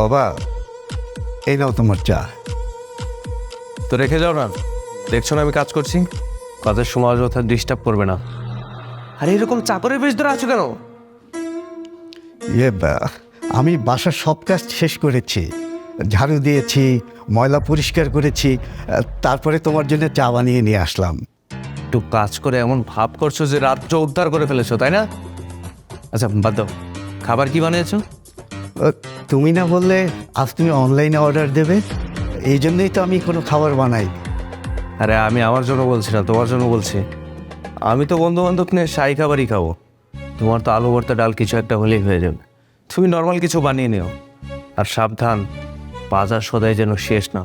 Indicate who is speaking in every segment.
Speaker 1: বাবা এই নাও তোমার চা।
Speaker 2: তো রেখে যাও না। দেখছ না আমি কাজ করছি? কাজের সময় অযথা ডিস্টার্ব করবে না। আরে এরকম চাকরের বেশ ধরে আছো কেন?
Speaker 1: ইয়ে বা- আমি বাসার সব কাজ শেষ করেছি। ঝাড়ু দিয়েছি ময়লা পরিষ্কার করেছি তারপরে তোমার জন্য চা বানিয়ে নিয়ে আসলাম।
Speaker 2: একটু কাজ করে এমন ভাব করছ যে রাজ্য উদ্ধার করে ফেলেছো তাই না? আচ্ছা বাদ দাও। খাবার কি বানিয়েছো?
Speaker 1: তুমি না বললে আজ তুমি অনলাইনে অর্ডার দেবে? এই জন্যই তো আমি কোনো খাবার বানাই।
Speaker 2: আরে আমি আমার জন্য বলছি না তোমার জন্য বলছি। আমি তো বন্ধু বান্ধব নিয়ে শাহি খাবারই খাব। তোমার তো আলু ভর্তা ডাল কিছু একটা হলেই হয়ে যাবে। তুমি নর্মাল কিছু বানিয়ে নিও। আর সাবধান বাজার সদাই যেন শেষ না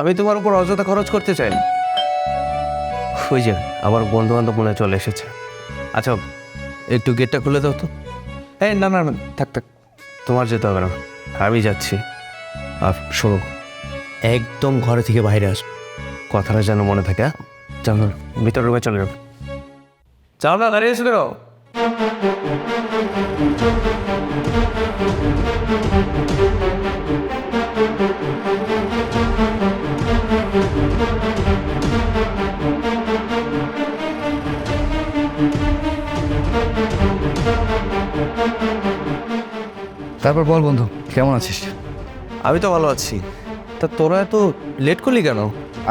Speaker 2: আমি তোমার উপর অযথা খরচ করতে চাই ওই যে আমার বন্ধু বান্ধব মনে চলে এসেছে। আচ্ছা একটু গেটটা খুলে দাও তো। এই না না, থাক থাক। তোমার যেতে হবে না। আমি যাচ্ছি। আর শোনো একদম ঘরে থেকে বাইরে আস। কথাটা যেন মনে থাকে হ্যাঁ? ভিতরে না, ভিতর রুমে চলে যাবে যাও না দাঁড়িয়ে
Speaker 3: তারপর বল বন্ধু কেমন আছিস?
Speaker 2: আমি তো ভালো আছি। তা তোরা এত লেট করলি কেন?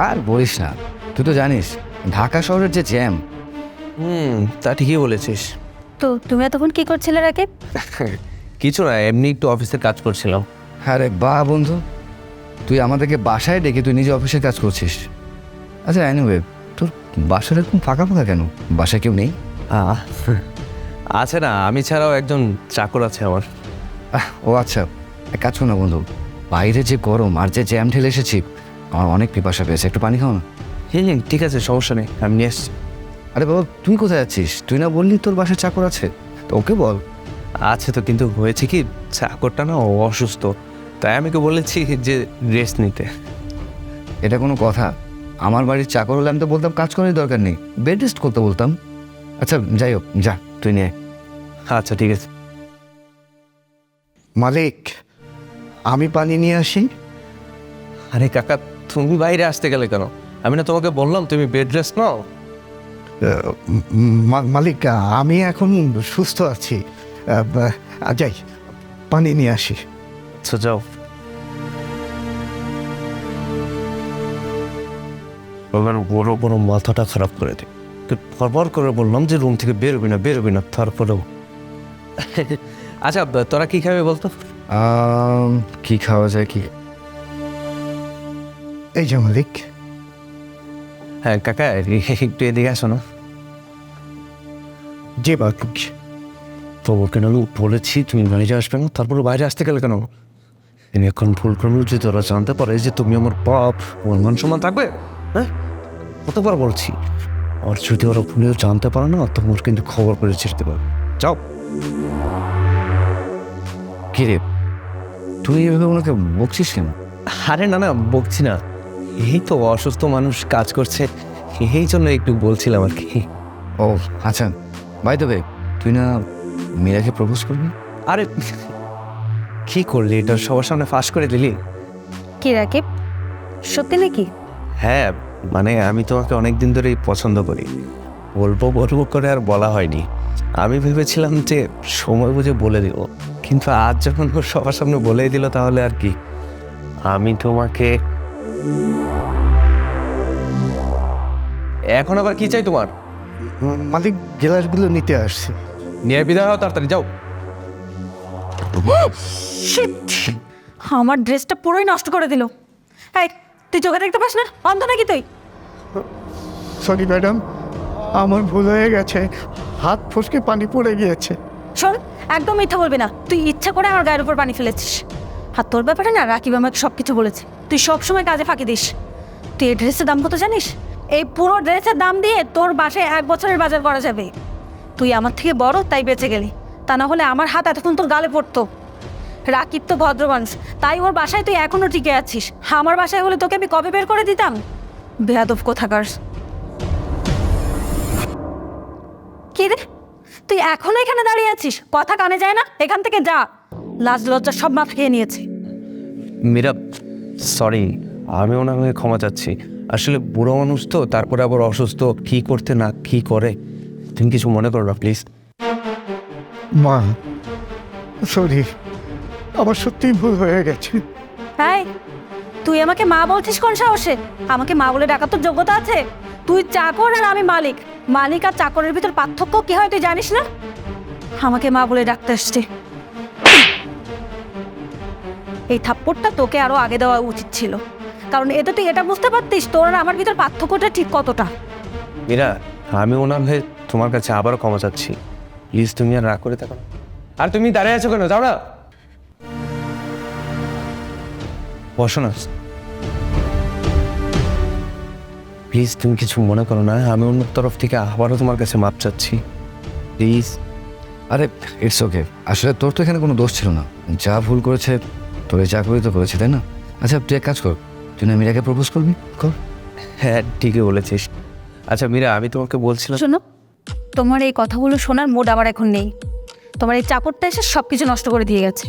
Speaker 3: আর বলিস না তুই তো জানিস ঢাকা শহরের যে জ্যাম
Speaker 2: হুম তা ঠিকই বলেছিস।
Speaker 4: তো তুমি এতক্ষণ কি করছিলে রাকিব
Speaker 2: কিছু না এমনি একটু অফিসের কাজ করছিলাম।
Speaker 3: আরে বাহ বন্ধু তুই আমাদেরকে বাসায় ডেকে তুই নিজে অফিসের কাজ করছিস। আচ্ছা অ্যানিওয়ে তোর বাসার এরকম ফাঁকা ফাঁকা কেন? বাসায় কেউ নেই?
Speaker 2: আছে না আমি ছাড়াও একজন চাকর আছে আমার।
Speaker 3: ও আচ্ছা এক কাজ কর না বন্ধু। বাইরে যে গরম আর যে জ্যাম ঠেলে এসেছি আমার অনেক পিপাসা পেয়েছে। একটু পানি খাও না?
Speaker 2: হুম হুম, ঠিক আছে সমস্যা নেই আমি নিয়ে এসছি
Speaker 3: আরে বাবা তুই কোথায় যাচ্ছিস তুই না বললি তোর বাসায় চাকর আছে? তো ওকে বল।
Speaker 2: আছে তো কিন্তু হয়েছে কি চাকরটা না অসুস্থ। তাই আমি বলেছি যে রেস্ট নিতে।
Speaker 3: এটা কোনো কথা। আমার বাড়ির চাকর হলে আমি তো বলতাম কাজ করার দরকার নেই। বেড রেস্ট করতে বলতাম। আচ্ছা যাই হোক যা তুই নিয়ে
Speaker 2: আচ্ছা ঠিক আছে।
Speaker 1: মালিক আমি পানি নিয়ে আসি।
Speaker 2: আরে কাকা তুমি বাইরে আসতে গেলে কেন? আমি না তোমাকে বললাম তুমি বেড রেস্ট নাও।
Speaker 1: মালিক আমি এখন সুস্থ আছি। যাই পানি নিয়ে আসি।
Speaker 2: আচ্ছা যাও। এবার বড় বড় মাথাটা খারাপ করে দিই বারবার করে বললাম যে রুম থেকে বেরোবি না বেরোবি না তারপরেও। আচ্ছা তোরা কি খাবে বলতো?
Speaker 3: কি খাওয়া যায় কি?
Speaker 1: এই যে মালিক।
Speaker 2: হ্যাঁ কাকা একটু এদিকে আসো না।
Speaker 1: যে মালিক
Speaker 2: তোমাকে কেন বলেছি তুমি ম্যানেজার আসবে না তারপরে বাইরে আসতে গেলে কেন? তিনি এখন ভুল করল যে তোরা জানতে পারে যে তুমি আমার বাপ আমার মান সম্মান থাকবে হ্যাঁ? কতবার বলছি আর যদি ওরা ভুলেও জানতে পারে না তোমার কিন্তু খবর করে ছিড়তে পারবে। যাও।
Speaker 3: কি রে? তুই এভাবে ওনাকে বকছিস কেন?
Speaker 2: আরে না না বকছি না। এই তো অসুস্থ মানুষ কাজ করছে। এই জন্য একটু বলছিলাম আর কি।
Speaker 3: ও আচ্ছা। বাই দেবে তুই না মীরাকে প্রপোজ করবি?
Speaker 2: আরে কি করলি? এটা সবার সামনে ফাঁস করে দিলি।
Speaker 4: কি রাকিব? সত্যি নাকি?
Speaker 2: হ্যাঁ মানে আমি তোমাকে অনেক দিন ধরেই পছন্দ করি। বলব বলব করে আর বলা হয়নি। আমি ভেবেছিলাম যে সময় বুঝে বলে দিব। কিন্তু আজ যখন ও সবার সামনে বলেই দিল তাহলে আর কি? আমি তোমাকে এখন আবার কি চাই তোমার?
Speaker 1: মালিক গ্লাসগুলো নিতে আসছে।
Speaker 2: নিয়ে বিদায় হও তাড়াতাড়ি যাও।
Speaker 4: Shit! আমার ড্রেসটা পুরোই নষ্ট করে দিল। এই তুই চোখে দেখতে পাস না? অন্ধ নাকি তুই?
Speaker 1: সরি ম্যাডাম আমার ভুল হয়ে গেছে। হাত ফসকে পানি পড়ে গিয়েছে।
Speaker 4: শোন একদম মিথ্যা বলবি না। তুই ইচ্ছা করে আমার গায়ের উপর পানি ফেলেছিস। আর তোর ব্যাপারে না রাকিব আমাকে সব কিছু বলেছে। তুই সব সময় কাজে ফাঁকি দিস। তুই এই ড্রেসের দাম কত জানিস? এই পুরো ড্রেসের দাম দিয়ে তোর বাসায় এক বছরের বাজার করা যাবে। তুই আমার থেকে বড়, তাই বেঁচে গেলি। তা না হলে আমার হাত এতক্ষণ তোর গালে পড়তো। রাকিব তো ভদ্র মানুষ। তাই ওর বাসায় তুই এখনও টিকে আছিস। আমার বাসায় হলে তোকে আমি কবে বের করে দিতাম? বেয়াদব কোথাকার। কি রে? তুই এখনও এখানে দাঁড়িয়ে আছিস? কথা কানে যায় না? এখান থেকে যা। লাজ লজ্জা সব মাথা খেয়ে নিয়েছে।
Speaker 2: মীরা সরি আমি ওনার হয়ে ক্ষমা চাচ্ছি। আসলে বুড়ো মানুষ তো তারপরে আবার অসুস্থ কী করতে না কী করে? তুমি কিছু মনে করো না প্লিজ
Speaker 1: মা সরি আমার সত্যিই ভুল হয়ে গেছে।
Speaker 4: হ্যাঁ তুই আমাকে মা বলছিস কোন সাহসে? আমাকে মা বলে ডাকার তোর যোগ্যতা আছে। তুই চাকর আর আমি মালিক। মালিক আর চাকরের ভিতর পার্থক্য কি হয় তুই জানিস না? আমাকে মা বলে ডাকতে আসছে এই থাপ্পড়টা তোকে আরও আগে দেওয়া উচিত ছিল। কারণ এতে তুই এটা বুঝতে পারতিস তোর আর আমার ভিতর পার্থক্যটা ঠিক কতটা।
Speaker 2: মীরা, আমি ওনার হয়ে তোমার কাছে আবারও ক্ষমা চাচ্ছি। প্লিজ তুমি আর রাগ করে থাকো আর তুমি দাঁড়িয়ে আছো কেন? যাও না। বসো না। প্লিজ তুমি কিছু মনে করো না। আমি অন্য তরফ থেকে আবারও তোমার কাছে মাপ চাচ্ছি। প্লিজ
Speaker 3: আরে ইটস ওকে আসলে তোর তো এখানে কোনো দোষ ছিল না। যা ভুল করেছে তোর এই চাকরি তো করেছে তাই না? আচ্ছা তুই এক কাজ কর। তুই না মীরাকে প্রপোজ করবি? কর।
Speaker 2: হ্যাঁ ঠিকই বলেছিস। আচ্ছা মীরা আমি তোমাকে বলছিলাম
Speaker 4: শোনো তোমার এই কথাগুলো শোনার মোড আমার এখন নেই। তোমার এই চাকরটা এসে সব কিছু নষ্ট করে দিয়ে গেছে।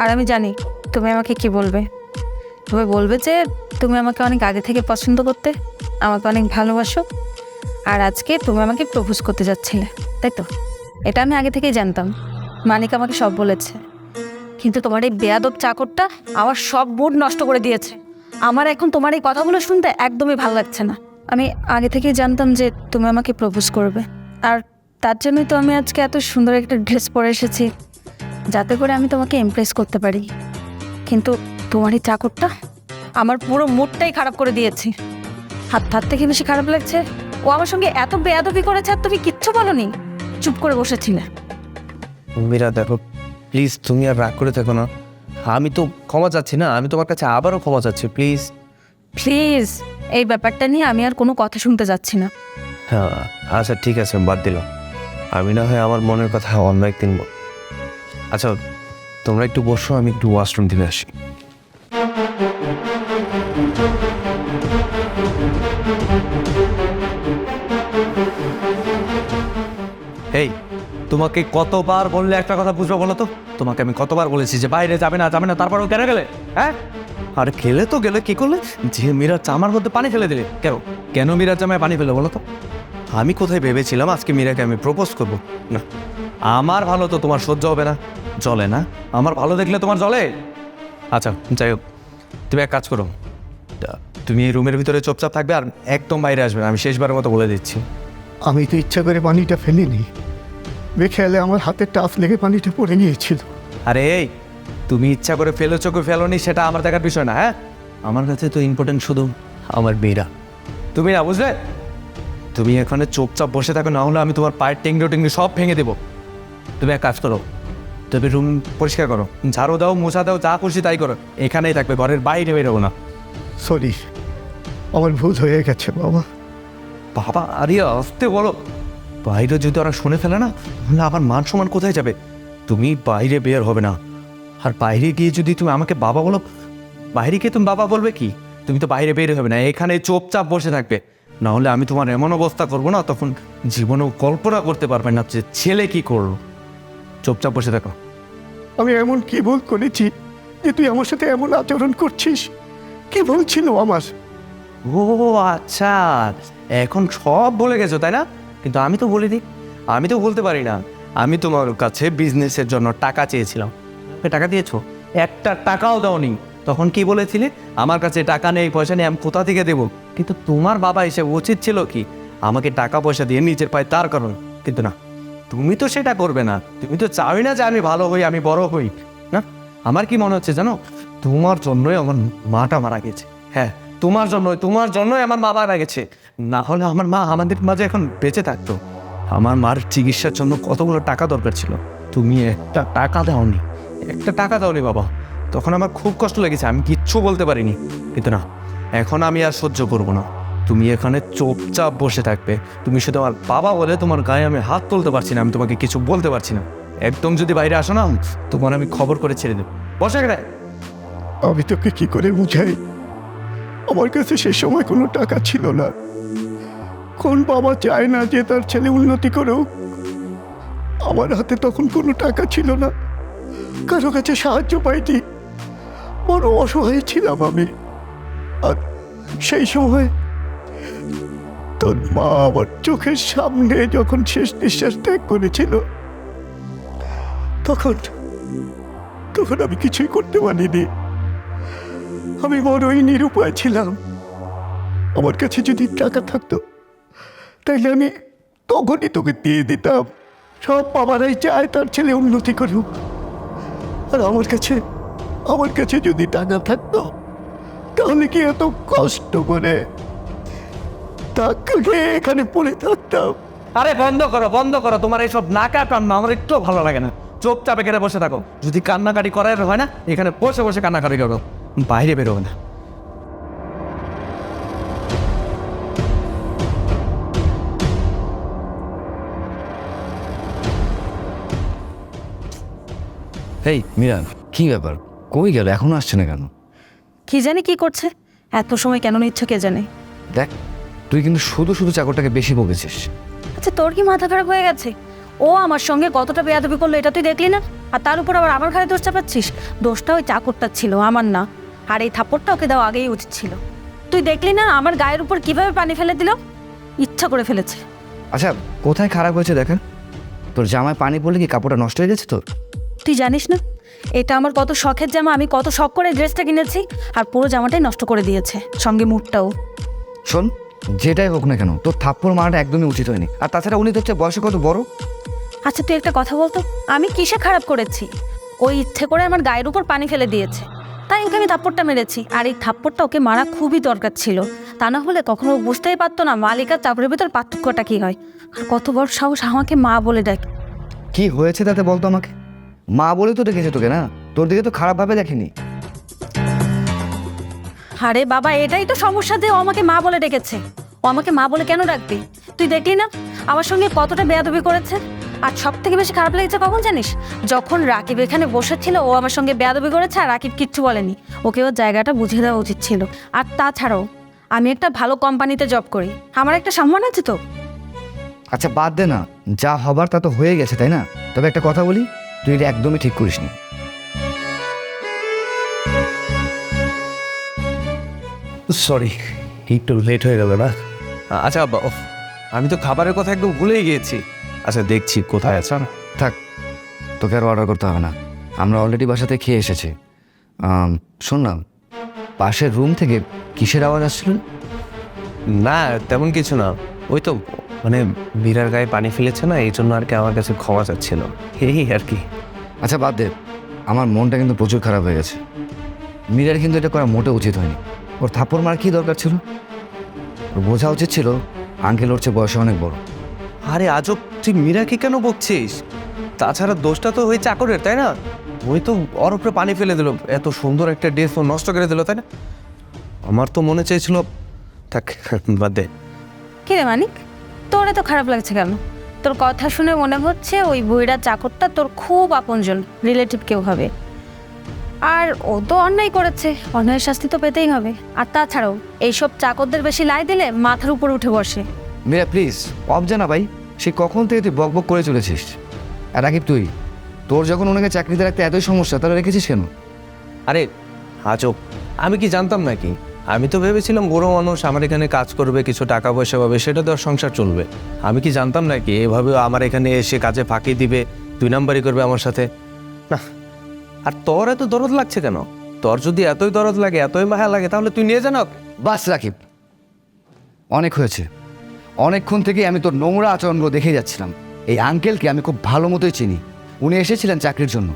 Speaker 4: আর আমি জানি তুমি আমাকে কি বলবে। তুমি বলবে যে, তুমি আমাকে অনেক আগে থেকে পছন্দ করতে, আমাকে অনেক ভালোবাসো, আর আজকে তুমি আমাকে প্রপোজ করতে যাচ্ছিলে। তাই তো? এটা আমি আগে থেকেই জানতাম। মানিক আমাকে সব বলেছে। কিন্তু তোমার এই বেয়াদব চাকরটা আমার সব মুড নষ্ট করে দিয়েছে। আমার এখন তোমার এই কথাগুলো শুনতে একদমই ভালো লাগছে না। আমি আগে থেকেই জানতাম যে তুমি আমাকে প্রপোজ করবে। আর তার জন্যই তো আমি আজকে এত সুন্দর একটা ড্রেস পরে এসেছি, যাতে করে আমি তোমাকে ইমপ্রেস করতে পারি। কিন্তু তোমার এই চাকরটা আমার পুরো মুডটাই খারাপ করে দিয়েছে। হাত হাত থেকে বেশি খারাপ লাগছে। ও আমার সঙ্গে এত বেয়াদবি করেছে আর তুমি কিচ্ছু বলনি। চুপ করে বসেছিলে।
Speaker 2: মীরা দেখো প্লিজ তুমি আর রাগ করে থাকো না। আমি তো ক্ষমা চাচ্ছি না আমি তোমার কাছে আবারও ক্ষমা চাচ্ছি প্লিজ
Speaker 4: প্লিজ এই ব্যাপারটা নিয়ে আমি আর কোনো কথা শুনতে যাচ্ছি না।
Speaker 2: হ্যাঁ আচ্ছা ঠিক আছে বাদ দিলাম আমি না হয় আমার মনের কথা অন্য একদিন বল আচ্ছা তোমরা একটু বসো আমি একটু ওয়াশরুম থেকে আসি। তোমাকে কতবার বললে একটা কথা বুঝব বলো তো? তোমাকে আমি কতবার বলেছি যে বাইরে যাবে না যাবে না তারপরেও কেন গেলে? হ্যাঁ? আরে খেলে তো গেলে কি করলে? যে মিরাজ চামার মধ্যে পানি ফেলে দিলে। কেন? কেন মিরাজ জামায় পানি ফেলে বলো তো? আমি কোথায় ভেবেছিলাম আজকে মীরাকে আমি প্রপোজ করব? না, আমার ভালো তো তোমার সহ্য হবে না। জলে না? আমার ভালো দেখলে তোমার জলে? আচ্ছা যাই হোক, তুমি এক কাজ করো। তুমি এই রুমের ভিতরে চুপচাপ থাকবে আর একদম বাইরে আসবে না, আমি শেষবারের মতো বলে দিচ্ছি।
Speaker 1: আমি তো ইচ্ছা করে পানিটা ফেলিনি। বেখেয়ালে আমার হাতের টাফ লেগে পানিটা পড়ে গিয়েছিল।
Speaker 2: আরে এই তুমি ইচ্ছা করে ফেলেছো কি ফেলোনি সেটা আমার দেখার বিষয় না হ্যাঁ? আমার কাছে তো ইম্পর্টেন্ট শুধু আমার মেয়েরা। তুমি না বুঝলে? তুমি এখানে চোপচাপ বসে থাকো না হলে আমি তোমার পায়ের টেংডো টেংডো সব ভেঙে দেবো। তুমি এক কাজ করো তুমি রুম পরিষ্কার করো ঝাড়ু দাও মোছা দাও যা খুশি তাই করো এখানেই থাকবে ঘরের বাইরে বেরোবো না।
Speaker 1: সরি আমার ভুল হয়ে গেছে বাবা।
Speaker 2: বাবা আরে আসতে বলো। বাইরে যদি ওরা শুনে ফেলে না তাহলে আমার মান সম্মান কোথায় যাবে? তুমি বাইরে বের হবে না। আর বাইরে গিয়ে যদি তুমি আমাকে বাবা বলো বাইরে গিয়ে তুমি বাবা বলবে কি? তুমি তো বাইরে বের হবে না এখানে চোপচাপ বসে থাকবে। না হলে আমি তোমার এমন অবস্থা করব না তখন জীবনেও কল্পনা করতে পারবে না যে ছেলে কি করল। চোপচাপ বসে থাকো।
Speaker 1: আমি এমন কি ভুল করেছি যে তুই আমার সাথে এমন আচরণ করছিস? কি বলছিল আমার?
Speaker 2: ও আচ্ছা এখন সব বলে গেছো তাই না? কিন্তু আমি তো বলিনি আমি তো বলতে পারি না, আমি তোমার কাছে বিজনেসের জন্য টাকা চেয়েছিলাম। টাকা দিয়েছ? একটা টাকাও দাওনি। তখন কি বলেছিলে? আমার কাছে টাকা নেই, পয়সা নেই, আমি কোথা থেকে দেবো? কিন্তু তোমার বাবা এসে উচিত ছিল কি? আমাকে টাকা পয়সা দিয়ে নিজের পায়ে তার কারণ কিন্তু না, তুমি তো সেটা করবে না। তুমি তো চাওই না যে আমি ভালো হই, আমি বড় হই, না? আমার কি মনে হচ্ছে জানো? তোমার জন্যই আমার মাটা মারা গেছে। হ্যাঁ তোমার জন্যই তোমার জন্যই আমার মা মারা গেছে। না হলে আমার মা আমাদের মাঝে এখন বেঁচে থাকতো। আমার মার চিকিৎসার জন্য কতগুলো টাকা দরকার ছিল? তুমি একটা টাকা দাওনি। একটা টাকা দাওনি বাবা। তখন আমার খুব কষ্ট লেগেছে, আমি কিচ্ছু বলতে পারিনি। কিন্তু না, এখন আমি আর সহ্য করব না। তুমি এখানে চোপচাপ বসে থাকবে। তুমি শুধু আমার বাবা বলে তোমার গায়ে আমি হাত তুলতে পারছি না, আমি তোমাকে কিছু বলতে পারছি না। একদম যদি বাইরে আসো না, তোমার আমি খবর করে ছেড়ে দেবো। বসে এখানে।
Speaker 1: আমি তোকে কি করে বুঝাই? আমার কাছে সে সময় কোনো টাকা ছিল না। কোন বাবা চায় না যে তার ছেলে উন্নতি করুক? আমার হাতে তখন কোনো টাকা ছিল না। কারও কাছে সাহায্য পাইনি। বড় অসহায় ছিলাম আমি। আর সেই সময় তোর মা আমার চোখের সামনে যখন শেষ নিঃশ্বাস ত্যাগ করেছিল, তখন তখন আমি কিছুই করতে পারিনি। আমি বড়ই নিরুপায় ছিলাম। আমার কাছে যদি টাকা থাকতো, তাইলে আমি তখনই তোকে দিয়ে দিতাম। সব বাবারাই চায় তার ছেলে উন্নতি করুক। আর আমার কাছে আমার কাছে যদি টাকা থাকতো, তাহলে কি এত কষ্ট করে খেয়ে এখানে পড়ে থাকতাম?
Speaker 2: আরে, বন্ধ করো বন্ধ করো। তোমার এইসব নাকা কান্না আমার একটু ভালো লাগে না। চুপচাপ এখানে বসে থাকো। যদি কান্নাকাটি করার হয় না, এখানে বসে বসে কান্নাকাটি করো। বাইরে বেরোবে না।
Speaker 3: এই মিরান কি ব্যাপার? কই গেল? এখনও আসছে না কেন?
Speaker 4: কি জানি কি করছে? এত সময় কেন নিচ্ছ কে জানে?
Speaker 3: দেখ তুই কিন্তু শুধু শুধু চাকরটাকে বেশি বকেছিস।
Speaker 4: আচ্ছা তোর কি মাথা খারাপ হয়ে গেছে? ও আমার সঙ্গে কতটা বেয়াদবি করল এটা তুই দেখলি না? আর তার উপর আবার আমার ঘরে দোষ চাপাচ্ছিস? দোষটা ওই চাকরটা ছিল আমার না। আর এই থাপ্পড়টা ওকে দেওয়া আগেই উচিত ছিল। তুই দেখলি না আমার গায়ের উপর কীভাবে পানি ফেলে দিল? ইচ্ছা করে ফেলেছে।
Speaker 3: আচ্ছা কোথায় খারাপ হয়েছে দেখেন? তোর জামায় পানি পড়লে কি কাপড়টা নষ্ট হয়ে গেছে তোর?
Speaker 4: তুই জানিস না এটা আমার কত শখের জামা আমি কত শখ করে ড্রেসটা কিনেছি আর পুরো জামাটাই নষ্ট করে দিয়েছে সঙ্গে মুখটাও
Speaker 3: শোন যেটাই হোক না কেন তোর থাপ্পড় মারাটা একদমই উচিত হয়নি। আর তাছাড়া উনি তো হচ্ছে বয়সে কত বড়?
Speaker 4: আচ্ছা তুই একটা কথা বলতো আমি কিসে খারাপ করেছি? ওই ইচ্ছে করে আমার গায়ের উপর পানি ফেলে দিয়েছে। তাই ওকে আমি থাপ্পড়টা মেরেছি। আর এই থাপ্পড়টা ওকে মারা খুবই দরকার ছিল। তা না হলে কখনো বুঝতেই পারতো না মালিক আর চাপড়ের ভিতর পার্থক্যটা কী হয়। আর কত বড় সাহস আমাকে মা বলে ডাকে
Speaker 3: কি হয়েছে তাতে বলতো আমাকে? মা বলে তো দেখেছে তোকে না? তোর দিকে তো খারাপভাবে দেখেনি।
Speaker 4: আরে বাবা এটাই তো সমস্যা যে ও আমাকে মা বলে ডেকেছে। ও আমাকে মা বলে কেন ডাকবে? তুই দেখলি না? আমার সঙ্গে কতটা বেয়াদবি করেছে? আর সব থেকে বেশি খারাপ লেগেছে কখন জানিস? যখন রাকিব এখানে বসেছিল ও আমার সঙ্গে বেয়াদবি করেছে আর রাকিব কিচ্ছু বলেনি। ওকে ওর জায়গাটা বুঝিয়ে দেওয়া উচিত ছিল। আর তাছাড়াও আমি একটা ভালো কোম্পানিতে জব করি। আমার একটা সম্মান আছে তো?
Speaker 3: আচ্ছা বাদ দে না। যা হবার তা তো হয়ে গেছে তাই না? তবে একটা কথা বলি তুই এটা একদমই ঠিক করিসনি।
Speaker 2: সরি একটু লেট হয়ে গেল না? আচ্ছা আমি তো খাবারের কথা একদম ভুলেই গিয়েছি। আচ্ছা দেখছি কোথায় আছেন
Speaker 3: থাক তোকে আর অর্ডার করতে হবে না। আমরা অলরেডি বাসাতে খেয়ে এসেছি। শোন না পাশের রুম থেকে কিসের আওয়াজ আসছিল?
Speaker 2: না তেমন কিছু না। ওই তো মানে বিড়ার গায়ে পানি ফেলেছে না এই জন্য আর কি আমার কাছে ক্ষমা চাচ্ছিল। এই আর কি।
Speaker 3: আচ্ছা বাদ দে আমার মনটা কিন্তু প্রচুর খারাপ হয়ে গেছে। মীরার কিন্তু এটা করা মোটে উচিত হয়নি। ওর থাপ্পড় মার কি দরকার ছিল? ওর বোঝা উচিত ছিল আঙ্কেল ওর চেয়ে বয়সে অনেক বড়।
Speaker 2: আরে আজব তুই মীরাকে কেন বকছিস? তাছাড়া দোষটা তো ওই চাকরের তাই না? ওই তো ওর উপরে পানি ফেলে দিল এত সুন্দর একটা ড্রেস ও নষ্ট করে দিল তাই না? আমার তো মনে চাইছিল থাক বাদ দে।
Speaker 4: কি রে মানিক? তোর এত খারাপ লাগছে কেন? তোর কথা শুনে মনে হচ্ছে ওই বুড়িটা চাকরটা তোর খুব আপনজন রিলেটিভ কেউ হবে। আর ও তো অন্যায় করেছে অন্যায়ের শাস্তি তো পেতেই হবে। আর তাছাড়াও এইসব চাকরদের বেশি লাই দিলে মাথার উপর উঠে বসে।
Speaker 3: মীরা প্লিজ অফ জানা ভাই। সে কখন থেকে তুই বক বক করে চলেছিস? আর রাকিব তুই? তোর যখন ওনাকে চাকরিতে রাখতে এতই সমস্যা তাহলে রেখেছিস কেন?
Speaker 2: আরে আজব আমি কি জানতাম নাকি? আমি তো ভেবেছিলাম বড় মানুষ আমার এখানে কাজ করবে কিছু টাকা পয়সা পাবে সেটা তো আর সংসার চলবে। আমি কি জানতাম নাকি এভাবে আমার এখানে এসে কাজে ফাঁকি দিবে দুই নাম্বারই করবে আমার সাথে? না আর তোর এত দরদ লাগছে কেন? তোর যদি এতই দরদ লাগে এতই মায়া লাগে তাহলে তুই নিয়ে জানো
Speaker 3: বাস রাকিব অনেক হয়েছে। অনেকক্ষণ থেকে আমি তোর নোংরা আচরণগুলো দেখে যাচ্ছিলাম। এই আঙ্কেলকে আমি খুব ভালো মতোই চিনি। উনি এসেছিলেন চাকরির জন্য।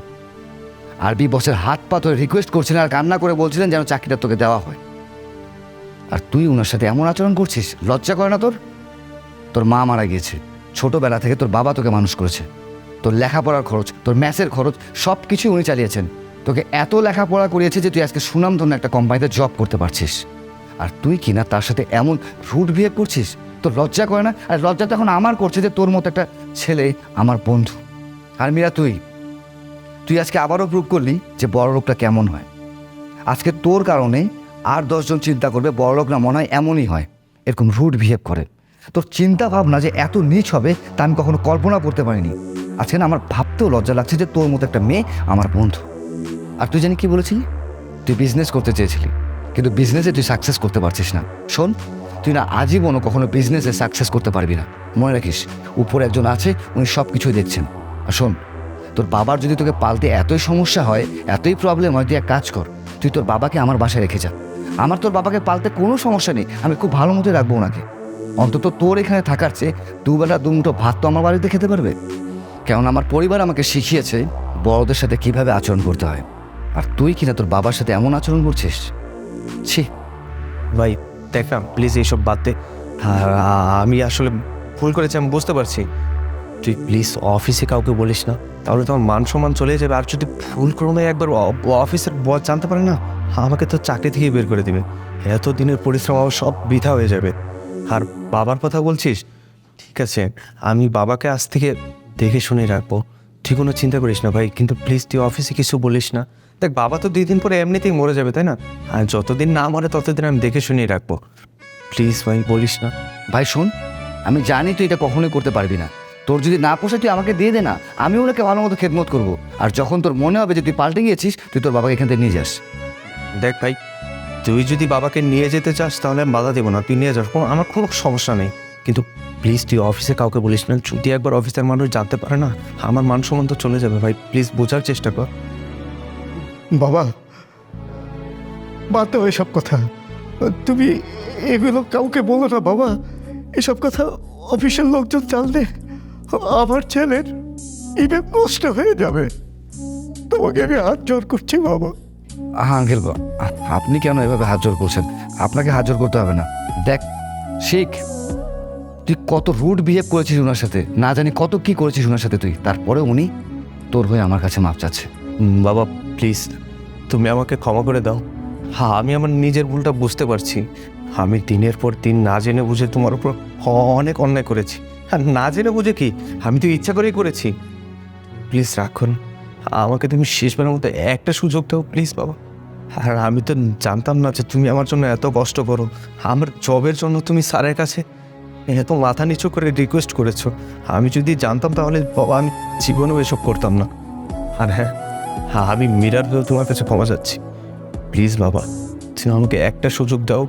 Speaker 3: আরবি বসের হাত পা ধরে রিকোয়েস্ট করছিলেন আর কান্না করে বলছিলেন যেন চাকরিটা তোকে দেওয়া হয়। আর তুই ওনার সাথে এমন আচরণ করছিস? লজ্জা করে না তোর? তোর মা মারা গিয়েছে। ছোটবেলা থেকে তোর বাবা তোকে মানুষ করেছে। তোর লেখাপড়ার খরচ, তোর ম্যাচের খরচ সব কিছুই উনি চালিয়েছেন। তোকে এত লেখাপড়া করিয়েছে যে তুই আজকে সুনাম সুনামধন্য একটা কোম্পানিতে জব করতে পারছিস। আর তুই কি না তার সাথে এমন রুট বিহেভ করছিস? তোর লজ্জা করে না? আর লজ্জা তো এখন আমার করছে যে তোর মতো একটা ছেলে আমার বন্ধু। আর মীরা, তুই? তুই আজকে আবারও প্রুভ করলি যে বড় লোকটা কেমন হয়। আজকে তোর কারণে আর দশজন চিন্তা করবে বড় লোক না, মনে হয় এমনই হয়। এরকম রুট বিহেভ করে। তোর চিন্তা ভাবনা যে এত নিচ হবে তা আমি কখনো কল্পনা করতে পারিনি। আজকে না আমার ভাবতেও লজ্জা লাগছে যে তোর মতো একটা মেয়ে আমার বন্ধু। আর তুই জানি কি বলেছিলি? তুই বিজনেস করতে চেয়েছিলি। কিন্তু বিজনেসে তুই সাকসেস করতে পারছিস না। শোন তুই না আজীবনও কখনো বিজনেসে সাকসেস করতে পারবি না। মনে রাখিস, উপরে একজন আছে, উনি সব কিছুই দেখছেন। আর শোন, তোর বাবার যদি তোকে পালতে এতই সমস্যা হয়, এতই প্রবলেম হয়, তুই এক কাজ কর, তুই তোর বাবাকে আমার বাসায় রেখে যা। আমার তোর বাবাকে পালতে কোনো সমস্যা নেই, আমি খুব ভালো মতোই রাখব ওনাকে। অন্তত তোর এখানে থাকার চেয়ে দুবেলা দুমুটো ভাত তো আমার বাড়িতে খেতে পারবে। কেননা আমার পরিবার আমাকে শিখিয়েছে বড়দের সাথে কীভাবে আচরণ করতে হয়। আর তুই কিনা তোর বাবার সাথে এমন আচরণ করছিস? ছি।
Speaker 2: ভাই দেখ প্লিজ এইসব বাদ দে। আর আমি আসলে ভুল করেছি, আমি বুঝতে পারছি। তুই প্লিজ অফিসে কাউকে বলিস না, তাহলে তোমার মান সম্মান চলে যাবে। আর যদি ভুল ক্রমে একবার অফিসের বস জানতে পারে না, আমাকে তো চাকরি থেকে বের করে দিবে। এত দিনের পরিশ্রম আমার সব বৃথা হয়ে যাবে। আর বাবার কথা বলছিস? ঠিক আছে, আমি বাবাকে আজ থেকে দেখে শুনে রাখব। তুই কোনো চিন্তা করিস না ভাই, কিন্তু প্লিজ তুই অফিসে কিছু বলিস না। দেখ বাবা তো দুই দিন পরে এমনিতেই মরে যাবে তাই না? আর যতদিন না মরে ততদিন আমি দেখে শুনিয়ে রাখব। প্লিজ ভাই বলিস না।
Speaker 3: ভাই শোন আমি জানি তুই এটা কখনোই করতে পারবি না। তোর যদি না পোষায় তুই আমাকে দিয়ে দে না। আমি ওনাকে ভালো মতো খেদমত করব। আর যখন তোর মনে হবে যে তুই পাল্টে গিয়েছিস তুই তোর বাবাকে এখান থেকে নিয়ে যাস।
Speaker 2: দেখ ভাই তুই যদি বাবাকে নিয়ে যেতে চাস তাহলে আমি বাধা দেবো না। তুই নিয়ে যাস কোনো আমার কোনো সমস্যা নেই। কিন্তু প্লিজ তুই অফিসে কাউকে বলিস না। যদি একবার অফিসের মানুষ জানতে পারে না আমার মান সম্মান তো চলে যাবে। ভাই প্লিজ বোঝার চেষ্টা কর।
Speaker 1: বাবা বাদ দাও এসব কথা। তুমি এগুলো কাউকে বলো না বাবা। এসব কথা অফিসের লোকজন জানলে আমার ছেলের এটা নষ্ট হয়ে যাবে। তোমাকে আমি হাত জোর করছি বাবা।
Speaker 3: হ্যাঁ আঙ্কেল আপনি কেন এভাবে হাত জোর করছেন? আপনাকে হাত জোর করতে হবে না। দেখ শিখ তুই কত রুড বিহেভ করেছিস ওনার সাথে। না জানি কত কি করেছিস ওনার সাথে তুই। তারপরে উনি তোর হয়ে আমার কাছে মাপ চাচ্ছে।
Speaker 2: বাবা প্লিজ তুমি আমাকে ক্ষমা করে দাও। হ্যাঁ আমি আমার নিজের ভুলটা বুঝতে পারছি। আমি দিনের পর দিন না জেনে বুঝে তোমার উপর অনেক অন্যায় করেছি। আর না জেনে বুঝে কি? আমি তো ইচ্ছা করেই করেছি। প্লিজ রাখুন। আমাকে তুমি শেষবারের মতো একটা সুযোগ দাও, প্লিজ বাবা। আর আমি তো জানতাম না যে তুমি আমার জন্য এত কষ্ট করো। আমার জবের জন্য তুমি স্যারের কাছে এত মাথা নিচু করে রিকোয়েস্ট করেছ। আমি যদি জানতাম তাহলে বাবা, আমি জীবনেও এসব করতাম না। আর হ্যাঁ হ্যাঁ আমি মিরার হয়েও তোমার কাছে ক্ষমা চাচ্ছি। প্লিজ বাবা, তুমি আমাকে একটা সুযোগ দাও